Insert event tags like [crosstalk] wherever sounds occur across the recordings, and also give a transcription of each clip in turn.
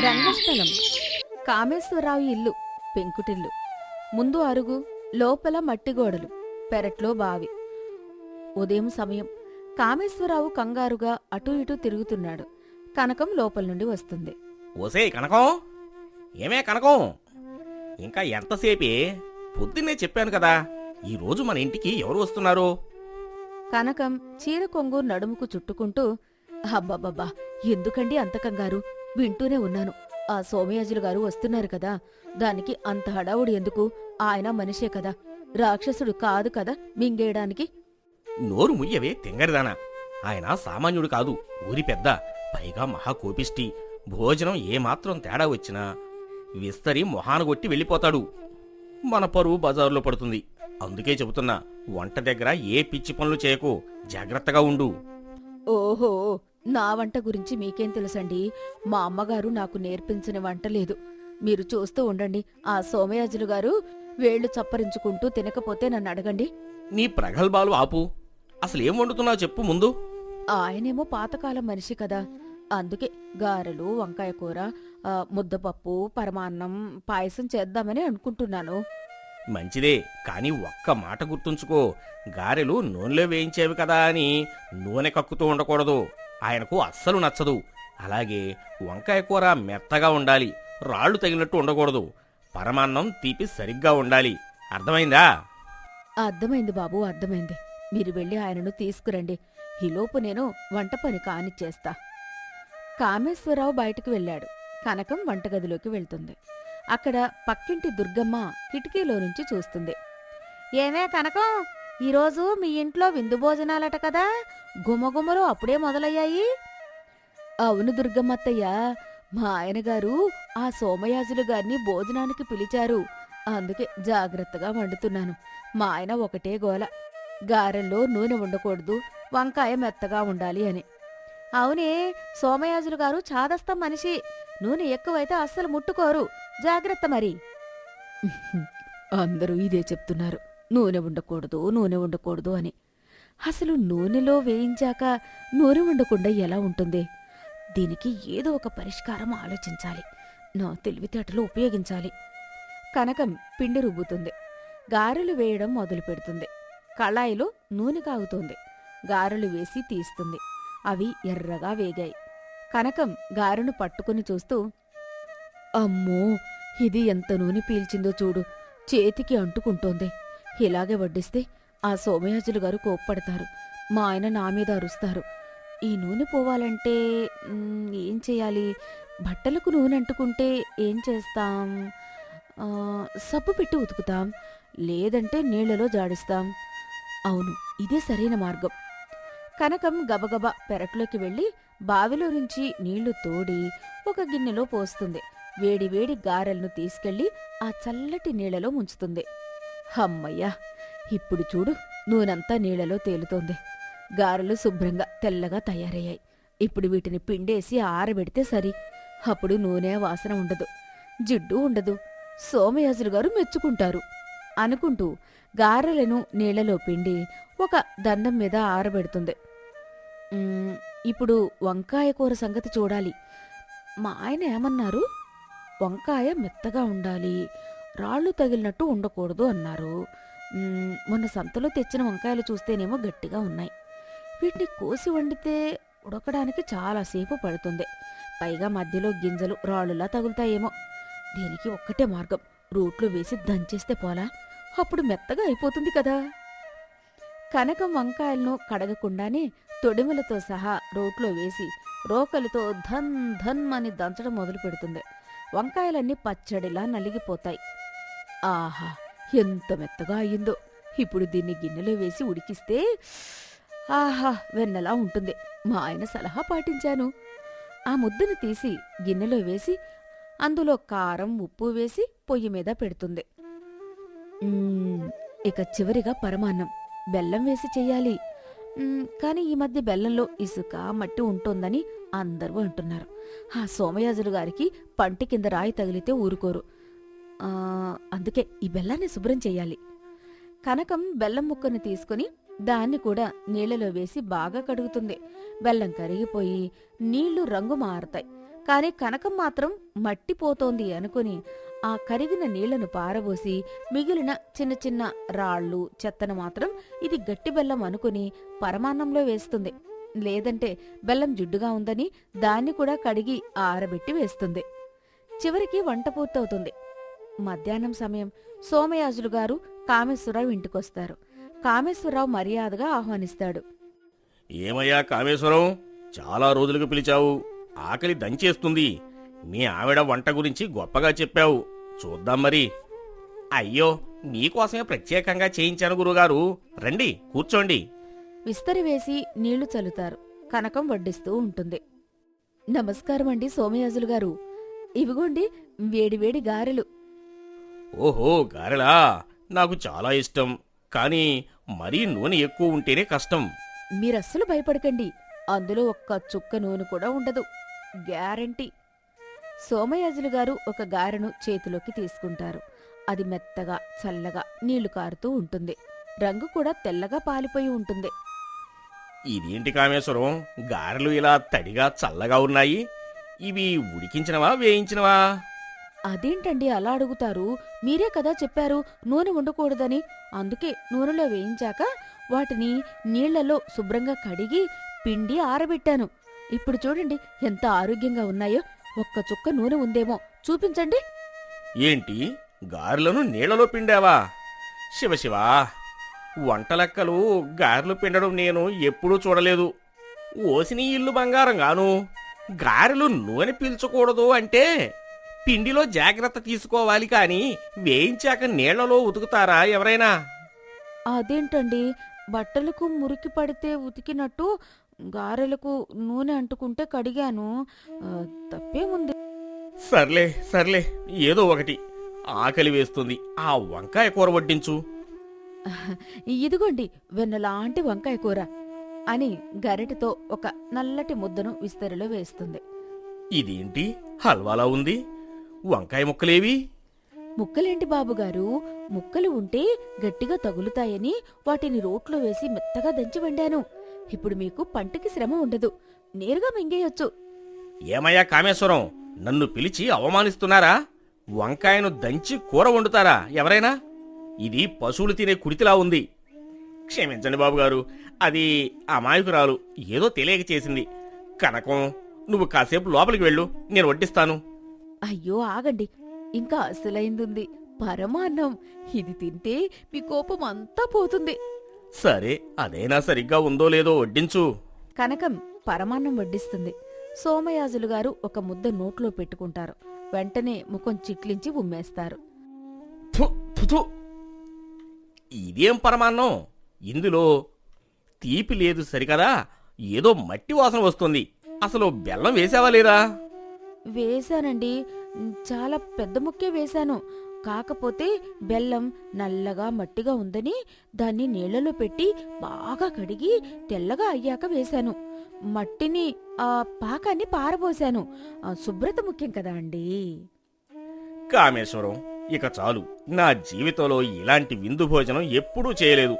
రంగస్థలం. కామేశ్వరరావు ఇల్లు పెంకుటిల్లు. ముందు అరుగు లోపల మట్టి గోడలు పెరట్లో బావి. ఉదయం సమయం. కామేశ్వరరావు కంగారుగా అటూ ఇటూ తిరుగుతున్నాడు. కనకం లోపల నుండి వస్తుంది. ఓసే కనకం. ఏమే కనకం? ఇంకా ఎంతసేపే? పొద్దున్నే చెప్పాను కదా. ఈరోజు మన ఇంటికి ఎవరు వస్తున్నారు? కనకం చీర కొంగు నడుముకు చుట్టుకుంటూ అబ్బబ్బబ్బా ఎందుకండి అంత కంగారు? వింటూనే ఉన్నాను. ఆ సోమయాజులు గారు వస్తున్నారు కదా. దానికి అంత హడావుడి ఎందుకు? ఆయన మనిషే కదా. రాక్షసుడు కాదు కదా మింగేయడానికి. నోరు ముయ్యవే తెంగరిదానా. ఆయన సామాన్యుడు కాదు ఊరి పెద్ద పైగా మహాకోపిష్టి. భోజనం ఏమాత్రం తేడా వచ్చినా విస్తరి మొహానగొట్టి వెళ్ళిపోతాడు. మన పరువు బజారులో పడుతుంది. అందుకే చెబుతున్నా వంట దగ్గర ఏ పిచ్చి పనులు చేయకు. జాగ్రత్తగా ఉండు. ఓహో నా వంట గురించి మీకేం తెలుసండి? మా అమ్మగారు నాకు నేర్పించిన వంట లేదు. మీరు చూస్తూ ఉండండి. ఆ సోమయాజులు గారు వేళ్ళు చప్పరించుకుంటూ తినకపోతే నన్ను అడగండి. నీ ప్రగల్భాలు ఆపు. అసలేం వండుతున్నావు చెప్పు ముందు. ఆయనేమో పాతకాలం మనిషి కదా. అందుకే గారెలు వంకాయ కూర ఆ, ముద్దపప్పు పరమాన్నం పాయసం చేద్దామని అనుకుంటున్నాను. మంచిదే కానీ ఒక్క మాట గుర్తుంచుకో. గారెలు నూనెలో వేయించేవి కదా అని నూనె కక్కుతూ ఉండకూడదు. ఆయనకు అస్సలు నచ్చదు. అలాగే వంకాయ కూర మెత్తగా ఉండాలి రాళ్ళు తగిలినట్టు ఉండకూడదు. పరమాన్నం తీపి సరిగ్గా ఉండాలి. అర్థమైందా? అర్థమైంది బాబు అర్థమైంది. మీరు వెళ్ళి ఆయనను తీసుకురండి. ఈలోపు నేను వంట పని కానిచ్చేస్తా. కామేశ్వరరావు బయటకు వెళ్ళాడు. కనకం వంటగదిలోకి వెళ్తుంది. అక్కడ పక్కింటి దుర్గమ్మ కిటికీలో నుంచి చూస్తుంది. ఏమే కనకం ఈరోజు మీ ఇంట్లో విందు భోజనాలట కదా? గుమగుమలు అప్పుడే మొదలయ్యాయి. అవును దుర్గమ్మత్తయ్య మా ఆయనగారు ఆ సోమయాజులు గారిని భోజనానికి పిలిచారు. అందుకే జాగ్రత్తగా వండుతున్నాను. మా ఆయన ఒకటే గోల. గారెల్లో నూనె ఉండకూడదు వంకాయ మెత్తగా ఉండాలి అని. అవునే సోమయాజులు గారు చాదస్తం మనిషి. నూనె ఎక్కువైతే అస్సలు ముట్టుకోరు. జాగ్రత్త మరి. [laughs] అందరూ ఇదే చెప్తున్నారు. నూనె ఉండకూడదు నూనె ఉండకూడదు అని. అసలు నూనెలో వేయించాక నూనె ఉండకుండా ఎలా ఉంటుంది? దీనికి ఏదో ఒక పరిష్కారం ఆలోచించాలి. నా తెలివితేటలు ఉపయోగించాలి. కనకం పిండి రుబ్బుతుంది. గారెలు వేయడం మొదలు పెడుతుంది కళాయిలో నూనె కాగుతుంది. గారెలు వేసి తీస్తుంది. అవి ఎర్రగా వేగాయి. కనకం గారెను పట్టుకుని చూస్తూ అమ్మో! ఇది ఎంత నూనె పీల్చిందో చూడు. చేతికి అంటుకుంటోంది. ఇలాగే వడ్డిస్తే ఆ సోమయాజులు గారు కోప్పడతారు. మా ఆయన నా మీద అరుస్తారు. ఈ నూనె పోవాలంటే ఏం చేయాలి? బట్టలకు నూనె అంటుకుంటే ఏం చేస్తాం? సబ్బు పెట్టి ఉతుకుతాం. లేదంటే నీళ్ళలో జాడిస్తాం. అవును ఇదే సరైన మార్గం. కనకం గబగబా పెరట్లోకి వెళ్ళి బావిలో నుంచి నీళ్ళు తోడి ఒక గిన్నెలో పోస్తుంది. వేడివేడి గారెలను తీసుకెళ్ళి ఆ చల్లటి నీళ్ళలో ముంచుతుంది. హమ్మయ్యా ఇప్పుడు చూడు నూనంతా నీళ్ళలో తేలుతోంది. గారెలు శుభ్రంగా తెల్లగా తయారయ్యాయి. ఇప్పుడు వీటిని పిండేసి ఆరబెడితే సరి. అప్పుడు నూనె వాసన ఉండదు. జిడ్డు ఉండదు. సోమయాజులు గారు మెచ్చుకుంటారు. అనుకుంటూ గారెలను నీళ్ళలో పిండి ఒక దండం మీద ఆరబెడుతుంది. ఇప్పుడు వంకాయ కూర సంగతి చూడాలి. మా ఆయన ఏమన్నారు? వంకాయ మెత్తగా ఉండాలి రాళ్ళు తగిలినట్టు ఉండకూడదు అన్నారు. మొన్న సంతలో తెచ్చిన వంకాయలు చూస్తేనేమో గట్టిగా ఉన్నాయి. వీటిని కోసి వండితే ఉడకడానికి చాలాసేపు పడుతుంది. పైగా మధ్యలో గింజలు రాళ్ళులా తగులుతాయేమో. దీనికి ఒక్కటే మార్గం రోట్లో వేసి దంచేస్తే పోలా? అప్పుడు మెత్తగా అయిపోతుంది కదా. కనకం వంకాయలను కడగకుండానే తొడిమలతో సహా రోట్లో వేసి రోకలితో ధన్ ధన్ అని దంచడం మొదలు పెడుతుంది వంకాయలన్నీ పచ్చడిలా నలిగిపోతాయి. ఆహా! ఎంత మెత్తగా అయ్యిందో ఇప్పుడు దీన్ని గిన్నెలో వేసి ఉడికిస్తే ఆహా! వెన్నలా ఉంటుంది. మా ఆయన సలహా పాటించాను. ఆ ముద్దను తీసి గిన్నెలో వేసి అందులో కారం ఉప్పు వేసి పొయ్యి మీద పెడుతుంది. ఇక చివరిగా పరమాన్నం. బెల్లం వేసి చెయ్యాలి. కానీ ఈ మధ్య బెల్లంలో ఇసుక మట్టి ఉంటోందని అందరూ అంటున్నారు. ఆ సోమయాజులు గారికి పంటి కింద రాయి తగిలితే ఊరుకోరు. అందుకే ఈ బెల్లాన్ని శుభ్రం చేయాలి. కనకం బెల్లం ముక్కను తీసుకుని దాన్ని కూడా నీళ్ళలో వేసి బాగా కడుగుతుంది. బెల్లం కరిగిపోయి నీళ్ళు రంగు మారుతాయి. కానీ కనకం మాత్రం మట్టిపోతోంది అనుకుని ఆ కరిగిన నీళ్ళను పారబోసి మిగిలిన చిన్న చిన్న రాళ్ళు చెత్తను మాత్రం ఇది గట్టి బెల్లం అనుకుని పరమాన్నంలో వేస్తుంది. లేదంటే బెల్లం జిడ్డుగా ఉందని దాన్ని కూడా కడిగి ఆరబెట్టి వేస్తుంది. చివరికి వంట పూర్తవుతుంది. మధ్యాహ్నం సమయం. సోమయాజులు గారు కామేశ్వరరావు ఇంటికొస్తారు. కామేశ్వరరావు మర్యాదగా ఆహ్వానిస్తాడు. ఏమయ్యా కామేశ్వరం చాలా రోజులకు పిలిచావు. ఆకలి దంచేస్తుంది. మీ ఆవిడ వంట గురించి గొప్పగా చెప్పావు. చూద్దాం మరి. అయ్యో మీకోసమే ప్రత్యేకంగా చేయించాను గురుగారు. రండి కూర్చోండి. విస్తరి వేసి నీళ్ళు చల్లుతారు. కనకం వడ్డిస్తూ ఉంటుంది. నమస్కారం అండి సోమయాజులు గారు. ఇవిగోండి వేడివేడి గారెలు. ఓహో గారెలా? నాకు చాలా ఇష్టం. కానీ మరీ నూనె ఎక్కువ ఉంటేనే కష్టం. మీరస్సలు భయపడకండి. అందులో ఒక్క చుక్క నూనె కూడా ఉండదు. గ్యారంటీ. సోమయాజులు గారు ఒక గారెను చేతిలోకి తీసుకుంటారు. అది మెత్తగా చల్లగా నీళ్ళు కారుతూ ఉంటుంది. రంగు కూడా తెల్లగా పాలిపోయి ఉంటుంది. ఇదేంటి కామేశ్వరం? గారెలు ఇలా తడిగా చల్లగా ఉన్నాయి. ఇవి ఉడికించినవా వేయించినవా? అదేంటండి అలా అడుగుతారు? మీరే కదా చెప్పారు నూనె ఉండకూడదని అందుకే నూనెలో వేయించాక వాటిని నీళ్ళలో శుభ్రంగా కడిగి పిండి ఆరబెట్టాను. ఇప్పుడు చూడండి ఎంత ఆరోగ్యంగా ఉన్నాయో. ఒక్క చుక్క నూనె ఉందేమో. చూపించండి. ఏంటి? గారెలను నీళ్ళలో పిండావా? శివశివ వంటలెక్కలు గారెలు పిండడం నేను ఎప్పుడూ చూడలేదు. ఓసిని ఇల్లు బంగారం గాను గారెలు నూనె పీల్చకూడదు అంటే పిండిలో జాగ్రత్త తీసుకోవాలి కాని వేయించాక నీళ్ళలో ఉతుకుతారా ఎవరైనా? అదేంటండి? బట్టలకు మురికి పడితే ఉతికినట్టు గారెలకు నూనె అంటుకుంటే కడిగాను. ఆ, తప్పేముంది? సర్లే సర్లే ఏదో ఒకటి. ఆకలి వేస్తుంది. ఆ వంకాయ కూర వడ్డించు. ఇదిగోండి వెన్నలాంటి వంకాయ కూర అని గరిటెతో ఒక నల్లటి ముద్దను విస్తరిలో వేస్తుంది. ఇదేంటి? హల్వాలా ఉంది? వంకాయ ముక్కలేవి? ముక్కలేంటి బాబుగారు? ముక్కలు ఉంటే గట్టిగా తగులుతాయని వాటిని రోట్లో వేసి మెత్తగా దంచి వండాను. ఇప్పుడు మీకు పంటకి శ్రమ ఉండదు. నేరుగా మింగేయొచ్చు. ఏమయ్యా కామేశ్వరం? నన్ను పిలిచి అవమానిస్తున్నారా? వంకాయను దంచి కూర వండుతారా? ఎవరైనా? ఇది పశువులు తినే కుడితిలా ఉంది. క్షమించండి బాబుగారు అది అమాయకురాలు ఏదో తెలియక చేసింది. కనకం నువ్వు కాసేపు లోపలికి వెళ్ళు నేను వడ్డిస్తాను. అయ్యో ఆగండి. ఇంకా అసలైందుంది. పరమాన్నం. ఇది తింటే మీ కోపం అంతా పోతుంది. సరే అదైనా సరిగ్గా ఉందో లేదో వడ్డించు. కనకం పరమాన్నం వడ్డిస్తుంది. సోమయాజులు గారు ఒక ముద్ద నోట్లో పెట్టుకుంటారు. వెంటనే ముఖం చిట్లించి ఉమ్మేస్తారు. ఫు, ఫు, ఫు. ఇదేం పరమాన్నం? ఇందులో తీపి లేదు సరికదా? ఏదో మట్టి వాసన వస్తుంది. అసలు బెల్లం వేసావా లేదా? వేశానండి. చాలా పెద్ద ముక్కే వేశాను. కాకపోతే బెల్లం నల్లగా మట్టిగా ఉందని దాన్ని నీళ్ళలో పెట్టి బాగా కడిగి తెల్లగా అయ్యాక వేశాను. మట్టిని ఆ పాకాన్ని పారబోశాను ఆ, శుభ్రత ముఖ్యం కదా అండి. కామేశ్వరం ఇక చాలు. నా జీవితంలో ఇలాంటి విందు భోజనం ఎప్పుడూ చేయలేదు.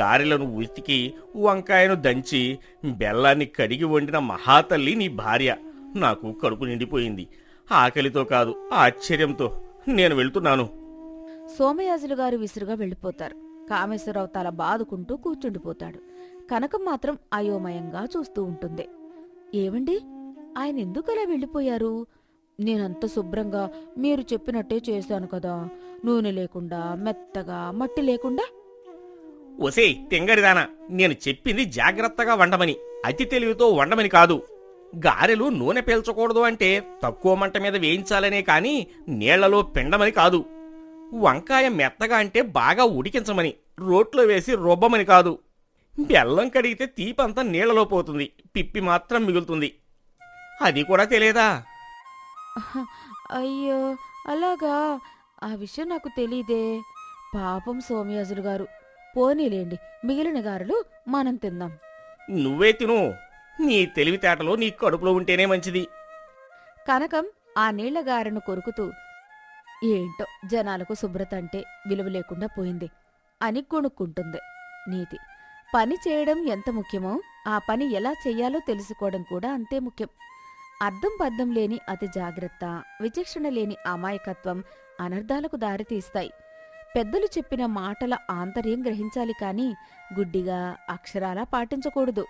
గారెలను ఉతికి వంకాయను దంచి బెల్లాన్ని కడిగి వండిన మహాతల్లి నీ భార్య. నాకు కడుపు నిండిపోయింది. ఆకలితో కాదు ఆశ్చర్యంతో. నేను వెళ్తున్నాను. సోమయాజులు గారు విసురుగా వెళ్ళిపోతారు. కామేశ్వరరావు తల బాదుకుంటూ కూర్చుండిపోతాడు. కనకం మాత్రం అయోమయంగా చూస్తూ ఉంటుంది. ఏవండి? ఆయన ఎందుకలా వెళ్ళిపోయారు? నేనంత శుభ్రంగా మీరు చెప్పినట్టే చేశాను కదా. నూనె లేకుండా మెత్తగా మట్టి లేకుండా? ఒసేయ్ తెంగరిదానా నేను చెప్పింది జాగ్రత్తగా వండమని. అతి తెలివితో వండమని కాదు. గారెలు నూనె పీల్చకూడదు అంటే తక్కువ మంట మీద వేయించాలనే కాని నీళ్ళలో పిండమని కాదు. వంకాయ మెత్తగా అంటే బాగా ఉడికించమని రోట్లో వేసి రుబ్బమని కాదు. బెల్లం కడిగితే తీపంతా నీళ్ళలో పోతుంది పిప్పి మాత్రం మిగులుతుంది. అది కూడా తెలియదా? అయ్యో అలాగా? ఆ విషయం నాకు తెలీదే. పాపం సోమయాజులు గారు. పోనీలేండి మిగిలిన గారెలు మనం తిందాం. నువ్వే తిను. నీ తెలివితేటలో నీ కడుపులో ఉంటేనే మంచిది. కనకం ఆ నీళ్ళ గారెను కొరుకుతూ ఏంటో జనాలకు శుభ్రత అంటే విలువ లేకుండా పోయింది అని కొనుక్కుంటుంది నీతి. పని చేయడం ఎంత ముఖ్యమో ఆ పని ఎలా చెయ్యాలో తెలుసుకోవడం కూడా అంతే ముఖ్యం. అర్థం పద్దం లేని అతి జాగ్రత్త విచక్షణ లేని అమాయకత్వం అనర్థాలకు దారితీస్తాయి పెద్దలు చెప్పిన మాటల ఆంతర్యం గ్రహించాలి కాని గుడ్డిగా అక్షరాలా పాటించకూడదు.